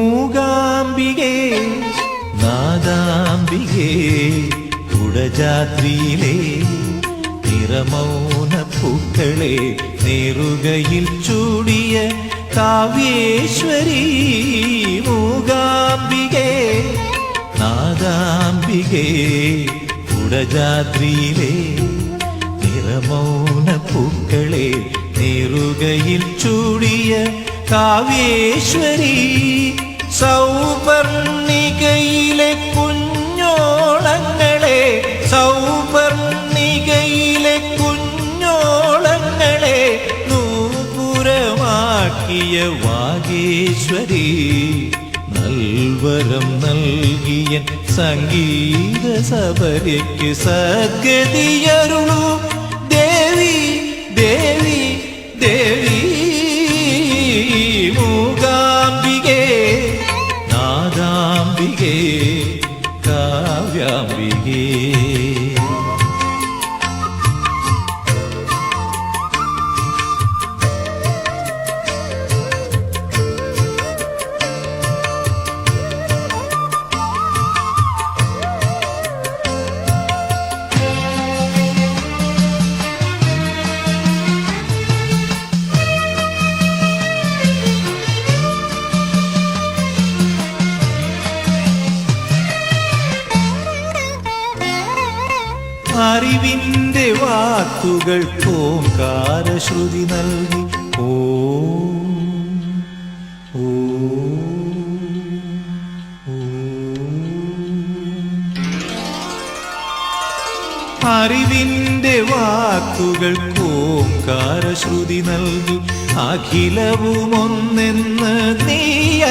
മൂകാംബികേ നാദാംബികേ കുടജാത്രിയിലെ നിറമൗന പൂക്കളെ നേറുകയിൽ ചൂടിയ കാവ്യേശ്വരി മൂകാംബികേ നാദാംബികേ കുടജാത്രിയിലെ നിറമൗന പൂക്കളെ നേറുകയിൽ ചൂടിയ കാവ്യേശ്വരി സൗപർണികയിലെ കുഞ്ഞോളങ്ങളെ വാഗേശ്വരി നൽവരം നൽകിയ സംഗീത സബരയ്ക്ക് സദ്ഗതിയരുളു ദേവി ദേവി ദേവി മൂകാംബികേ നാദാംബികേ കാവ്യാംബികേ. അറിവിന്റെ വാക്കുകൾ ഓംകാരശ്രുതി നൽകി. ഓ അറിവിന്റെ വാക്കുകൾ ഓംകാരശ്രുതി നൽകി. അഖിലവും ഒന്നെന്ന് നീ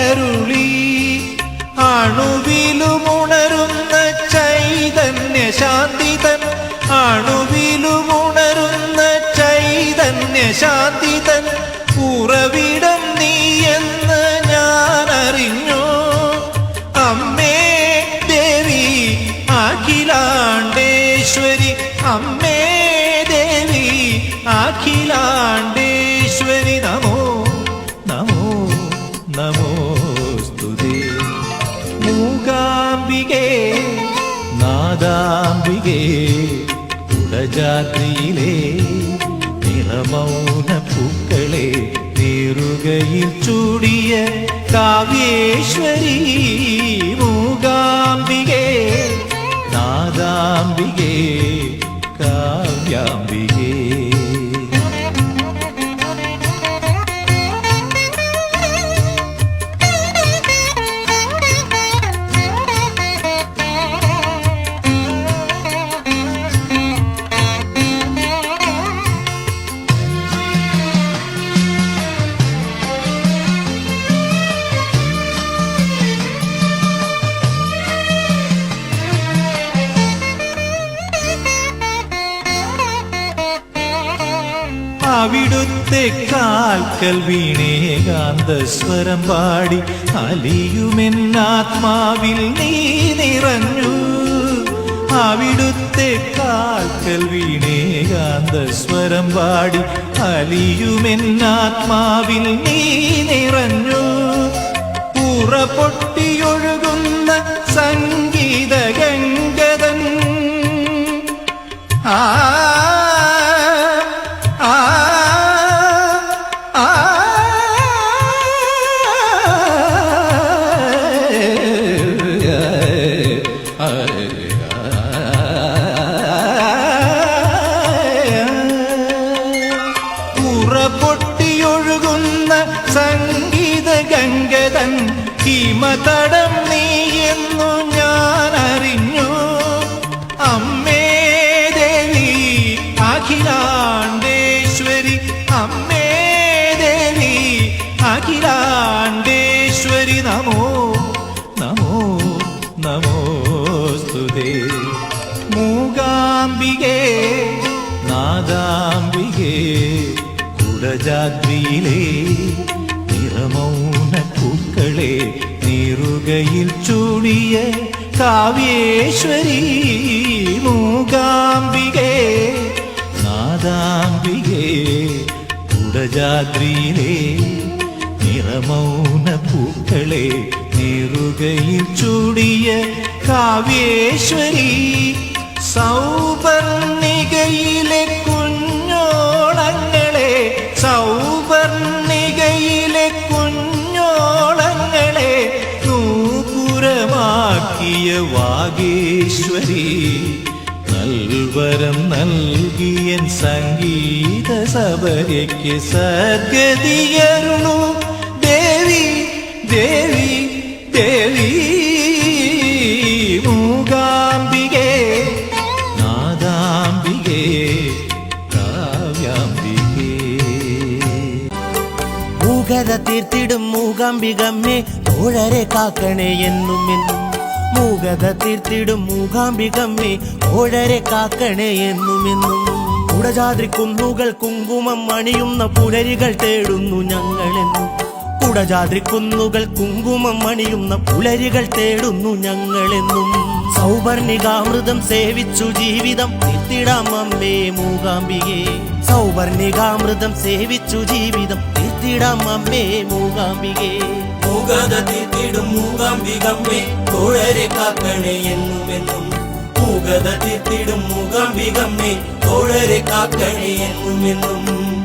അരുളി അണുവിലുമുണരുന്ന ചൈതന്യ ശാന്തിതൻ അണുവിലുമുണരുന്ന ചൈതന്യ ശാന്തിതൻ ഉറവിടം നീ എന്ന് ഞാൻ അറിഞ്ഞു അമ്മേ ദേവി അഖിലാണ്ടേശ്വരി അമ്മേ കുടജാത്രിയിലെ നിളമൗന പൂക്കളെ നേറുകയിൽ ചൂടിയ കാവ്യേശ്വരി മൂകാംബികേ നാദാംബികേ. അവിടുത്തെ കാൽക്കൽ വീണേ കാന്തസ്വരം പാടി. അലിയുമെന്നാത്മാവിൽ നീ നിറഞ്ഞു. അവിടുത്തെ കാൽക്കൽ വീണേ കാന്തസ്വരം പാടി. അലിയുമെന്നാത്മാവിൽ നീ നിറഞ്ഞു. ഉറപൊട്ടിയൊഴുകുന്ന സംഗീത aire. നമോ സ്തുതേ മൂകാംബികേ നാദാംബികേ കുടജാദ്രിയിലെ നിറമൗന പൂക്കളെ നീറുകയിൽ ചൂടിയ കാവ്യേശ്വരി മൂകാംബികേ നാദാംബികേ കുടജാദ്രിയിലെ നിറമൗന പൂക്കളെ നീറുകയിൽ ചൂടിയ കാവ്യേശ്വരി സൗപർണികയിലെ കുഞ്ഞോളങ്ങളെ സൗപർണികയിലെ കുഞ്ഞോളങ്ങളെ നൂപുരമാക്കിയ വാഗേശ്വരി നൽവരം നൽകിയൻ സംഗീത സഭയ്ക്ക് സദ്ഗതിയരുണു. ദേവി ദേവി ദേവി മൂകത തീർത്തിടും മൂകാംബികമ്മേ തോഴരെ കാക്കണേ എന്നും എന്നും. മൂകത തീർത്തിടും മൂകാംബികമ്മേ തോഴരെ കാക്കണേ എന്നും എന്നും. കുടജാദ്രി കുന്നുകൾ കുങ്കുമം മണിയുന്ന പുലരികൾ തേടുന്നു ഞങ്ങളെന്നും. കുടജാദ്രി കുന്നുകൾ കുങ്കുമം മണിയുന്ന പുലരികൾ തേടുന്നു ഞങ്ങളെന്നും. സൗവർണികാമൃതം സേവിച്ചു ജീവിതം തീർത്തിടാം അമ്മേ മൂകാംബികേ. സൗവർണികാമൃതം സേവിച്ചു ജീവിതം തീർത്തിടാം അമ്മേ മൂകാംബികേ. മൂകത തീർത്തിടും മൂകാംബികമ്മേ തോഴരെ കാക്കണേ എന്നുമെന്നും. എന്നും മൂകത തീർത്തിടും മൂകാംബികമ്മേ തോഴരെ കാക്കണേ എന്നും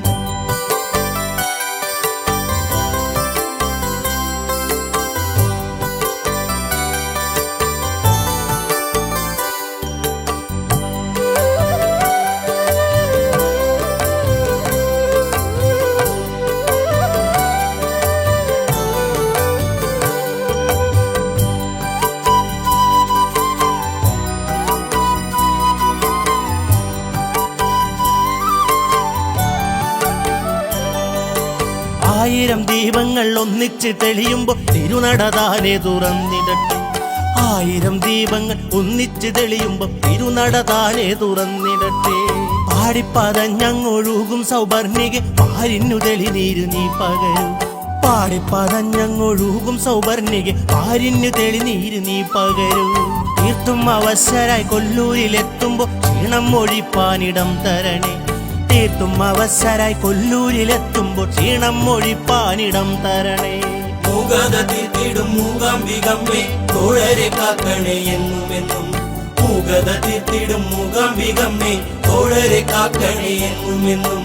ആയിരം ദീപങ്ങൾ ഒന്നിച്ച് തെളിയുമ്പോൾ തിരുനടതാനെ തുറന്നിടട്ടെ. ആയിരം ദീപങ്ങൾ ഒന്നിച്ച് തെളിയുമ്പോൾ തിരുനടതാനെ തുറന്നിടട്ടെ. പാടിപ്പതഞ്ഞങ്ങൊഴുകും സൗവർണിക പാരിന്നു തെളിനീരു നീ പകരും പാടിപ്പതഞ്ഞങ്ങൊഴുകും സൗവർണിക പാരിന്നു തെളിനീരു നീ പകരൂ തീർത്തും അവസരായി കൊല്ലൂരിലെത്തുമ്പോൾ ക്ഷീണം ഒഴിപ്പാനിടം തരണേ. തീർത്തും അവസരായി കൊല്ലൂരിലെത്തുമ്പോൾ ക്ഷീണം ഒഴിപ്പാനിടം തരണേ. മൂകതത്തിൽ തീർത്തിടും മൂകാംബികമ്മേ തോഴരെ കാക്കണേ എന്നും എന്നും മൂകത തീർത്തിടും മൂകാംബികമ്മേ തോഴരെ കാക്കണേ എന്നും എന്നും